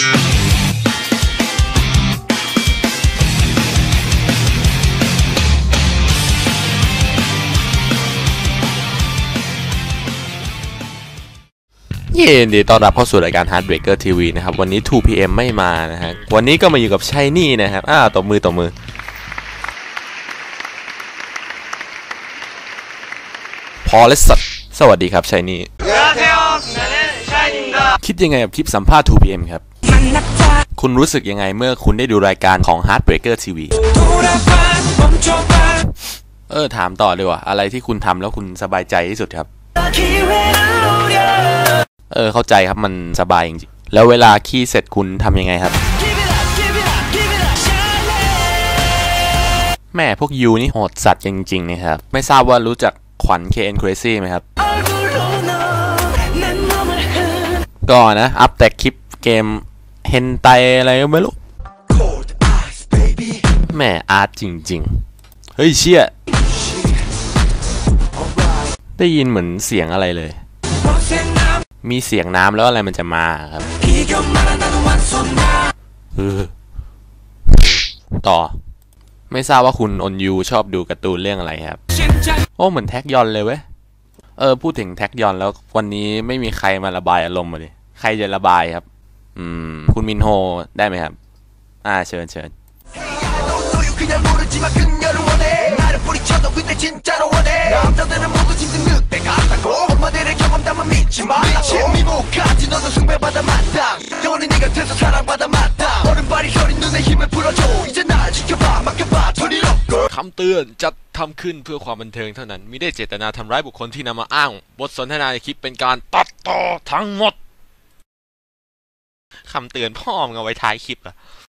เย็นดีต้อนรับเข้าสู่รายการ Heartbreaker TV นะครับ วันนี้ 2PM ไม่มานะฮะ วันนี้ก็มาอยู่กับชายนี่นะครับ อ้าวตบมือตบมือ พอและสัตว์สวัสดีครับชายนี่ คิดยังไงกับคลิปสัมภาษณ์ 2PM ครับ คุณรู้สึกยังไงเมื่อคุณได้ดูรายการของ Heartbreaker TV เออ ถามต่อเลยว่าอะไรที่คุณทำแล้วคุณสบายใจที่สุดครับ เออ เข้าใจครับมันสบายจริงๆ แล้วเวลาขี้เสร็จคุณทำยังไงครับ แม่พวกยูนี่โหดสัตว์จริงๆนะครับ ไม่ทราบว่ารู้จักขวัญ KN Crazy ไหมครับ ก็นะ อัพแต่คลิปเกม เฮนไตอะไรก็ไม่รู้แม่อาร์ตจริง ๆ เฮ้ยเชี่ยได้ยินเหมือนเสียงอะไรเลย มีเสียงน้ำแล้วอะไรมันจะมาครับต่อ ไม่ทราบว่าคุณอนยูชอบดูการ์ตูนเรื่องอะไรครับ โอ้เหมือนแท็กยอนเลยเว้ย เออ พูดถึงแท็กยอนแล้ววันนี้ไม่มีใครมาระบายอารมณ์มาเลยใครจะระบายครับ คุณมินโฮได้ไหมครับ อ่าเชิญเชิญ คำเตือนจะทำขึ้นเพื่อความบันเทิงเท่านั้นมิได้เจตนาทำร้ายบุคคลที่นำมาอ้าง บทสนทนาในคลิปเป็นการตัดต่อทั้งหมด คำเตือนพ่อมึงเอาไว้ท้ายคลิปอะ